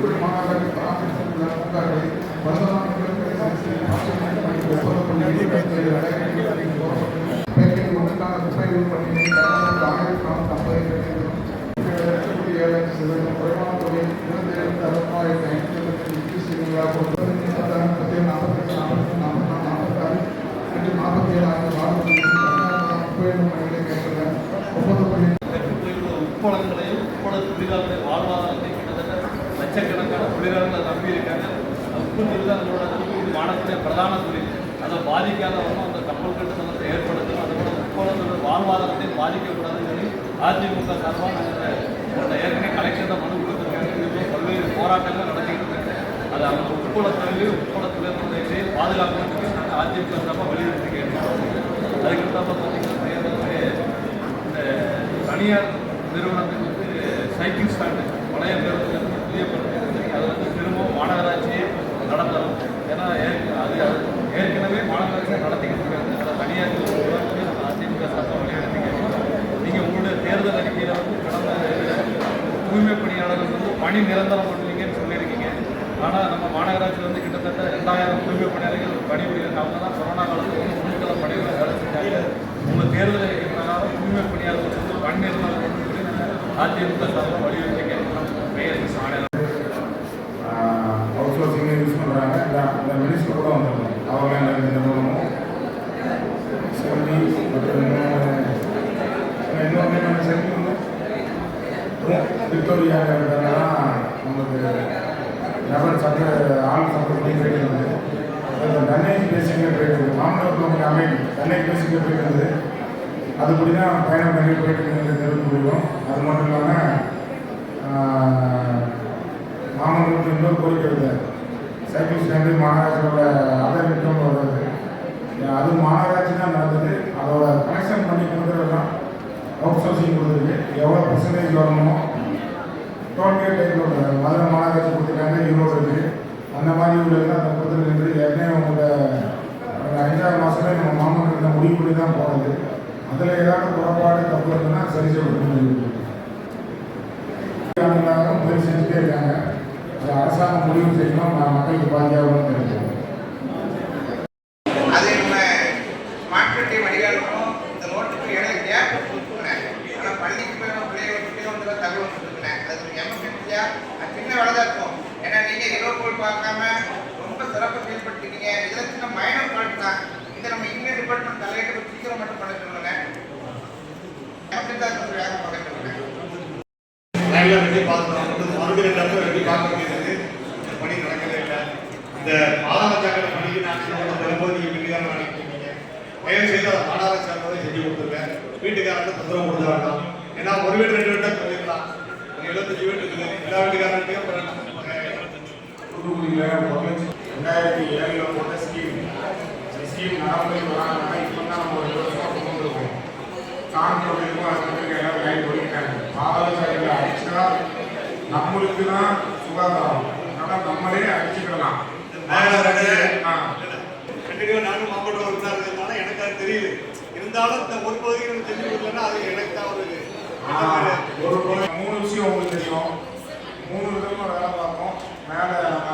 தூத்துக்குடி மாநகராட்சி பராமரித்துள்ள பூங்காக்களை வருமான பேக்கரி ஒன்றுக்கான குப்பைகள் பணியை கடந்த ஆயிரத்தி நானூற்றி ஐம்பது ஏழு லட்சம் சதவீதம் குறைவான தொகை இருபத்தி ஏழு அறுபதாயிரத்தி ஐநூற்றி எழுபத்தி எட்டு செய்திகளாக ஒன்பது நாற்பத்தி நாற்பத்தி நாற்பத்தி நாற்பத்தி மற்றும் நாற்பத்தி ஏழு ஒன்பது புள்ளி தொழிலாளர்களை வாழ்வாதாரத்தை லட்சக்கணக்கான தொழிலாளர்களை நம்பி இருக்காங்க. உப்பு தொழிலாளர்களோட தூத்துக்குடி பிரதான தொழில். அதை பாதிக்காத அந்த கப்பல் கட்டுத்தனத்தை ஏற்படுத்தணும். அதோட முக்கோணத்தோட வாழ்வாதாரத்தை பாதிக்கக்கூடாதுன்னு சொல்லி அதிமுக சார்பாக நாங்கள் அந்த ஏற்கனவே கலெக்ஷனில் மனு கொடுத்துருக்காங்க. பல்வேறு போராட்டங்கள் நடத்திக்கிட்டு இருக்கு அது அவங்க உட்பட தொழிலையும் உட்பட பாதுகாக்கணும்னு நாங்கள் அதிமுக சார்பாக வலியுறுத்தி கேட்டோம் அதுக்கு பார்த்தீங்கன்னா இந்த தனியார் நிறுவனத்துக்கு வந்து சைக்கிள் ஸ்டாண்டு பழைய பேருந்து புதிய பேருந்து அதை வந்து திரும்பவும் மாநகராட்சியே நடத்தணும் ஏன்னா அது ஏற்கனவே மாநகராட்சியை நடத்திக்கிட்டு இருக்காங்க அதை தனியார் நிறுவனத்துக்கு நம்ம அதிமுக சட்டம் வழிநடத்திக்கிறோம் நீங்கள் உங்களுடைய தேர்தல் அறிக்கையில் வந்து கடந்த தூய்மை பணியாளர்கள் வந்து பணி நிரந்தரம் பண்ணுவீங்கன்னு சொல்லியிருக்கீங்க ஆனால் நம்ம மாநகராட்சியில் வந்து கிட்டத்தட்ட ரெண்டாயிரம் தூய்மை பணியாளர்கள் பணிபுரியிருக்காங்க அவங்க தான் கொரோனா காலத்தில் வந்து முன்கள பணிகளை வேலை செஞ்சாங்க உங்கள் தேர்தல் அறிக்கை பிரகாரம் தூய்மை பணியாளர்கள் வந்து பணி நிரந்தரம் அதிமுக சார்பாக வலியுறுத்தி கேட்கிறோம் மேயர் சாணி அவுட் சோர்சிங் யூஸ் பண்ணுறாங்க இந்த இந்த மினிஸ்டர் கூட வந்துருக்காங்க அவங்க எனக்கு இந்த மூலமும் செல்வி மற்றும் இன்னொன்று இன்னொன்று செல்வி வந்து விக்டோரியா நமக்கு நபர் சட்ட ஆள் சட்டப்படி போயிட்டு இருந்தது. தன்னை பேசிக்க போயிட்டு இருந்தது. மாமல்லபுரம் நமக்கு அமைதி தன்னை பேசிக்க போயிட்டு இருந்தது. அதுபடி தான் பயணம் பண்ணி போயிட்டு இருந்தது தெரிவிக்க முடியும் அது மட்டும் இல்லாமல் மாமல்லபுரத்தில் இன்னொரு கோரிக்கை இருக்குது சைக்கிள் ஸ்டாண்டு மாநகராட்சியோட அதர் இன்கம் வருது அது மாநகராட்சி தான் நடந்தது. அதோட கனெக்ஷன் அவுட் சோர்சிங் கொடுத்துருக்கு எவ்வளோ பர்சன்டேஜ் வரணுமோ டோல்கேட் டைப்பில் மதுரை மாநகராட்சி கொடுத்துருக்காங்க ஈரோடு இருக்குது அந்த மாதிரி உள்ளது அந்த கொடுத்துருக்கு ஏற்கனவே உங்களோட அஞ்சாறு மாதமே நம்ம மாமல்லத்தில் முடிவு பண்ணி தான் போனது அதில் ஏதாவது குறைபாடு தப்பு இருந்ததுன்னா சரி செய்யப்பட்டு ஆண்டுகளாக முயற்சி செஞ்சுட்டே இருக்காங்க அது அரசாங்கம் முடிவு செய்யணும் நான் மக்களுக்கு பாதுகாப்பு தெரியும் அது நம்ம மார்க்கெட்டை வடிகாலுக்கும் இந்த ரோட்டுக்கு இடையில கேப் கொடுத்துருக்கேன் ஆனால் பள்ளிக்கு போய் நம்ம பிள்ளைகளுக்கு வந்து தகவல் கொடுத்துருக்கேன் அது ஒரு எமர்ஜென்சியா அது சின்ன வேலை தான் இருக்கும் ஏன்னா நீங்க இரவு பார்க்காம ரொம்ப சிறப்பாக ஃபீல் பண்ணிருக்கீங்க இதில் சின்ன மைனர் ஃபால்ட் தான். இதை நம்ம இன்னும் டிபார்ட்மெண்ட் தலையிட்டு சீக்கிரம் மட்டும் பண்ண சொல்லுங்க இந்த பணி சாக்கடை பணிக்கு நான் வரும்போது நீங்க வீட்டுக்காரங்க நினைக்கிறீங்க தயவு செய்து அதை மாதாள சாக்கடை செஞ்சு கொடுத்துருங்க. வீட்டுக்காரங்க தொந்தரவு கொடுக்க ஏன்னா ஒரு வீடு ரெண்டு வீட்டை சொல்லிடலாம் எழுபத்தஞ்சு வீடு எல்லா வீட்டுக்காரர்கிட்டையும் தூத்துக்குடியில் ஒரு லட்சம் ரெண்டாயிரத்தி ஏழில் போட்ட ஸ்கீம் இந்த ஸ்கீம் நடைமுறைக்கு வராங்கன்னா இப்போ தான் நம்ம ஒரு வருஷம் கொண்டு வந்திருக்கோம். கான்ட்ரோலுக்கும் அது மட்டும் எல்லாம் லைன் ஒழிக்கிறாங்க பாதாளசாலையில் அடிச்சா நம்மளுக்கு தான் சுகாதாரம். அதனால் நம்மளே கண்டிப்பாக நானும் மாவட்ட உறுப்பினர் இருக்கிறதுனால எனக்கு அது தெரியுது. இருந்தாலும் இந்த ஒரு கொடுக்கலன்னா அது எனக்கு தான் ஒரு மூணு விஷயம் உங்களுக்கு தெரியும். மூணு விதமா வேலை பார்ப்போம். மேலே நம்ம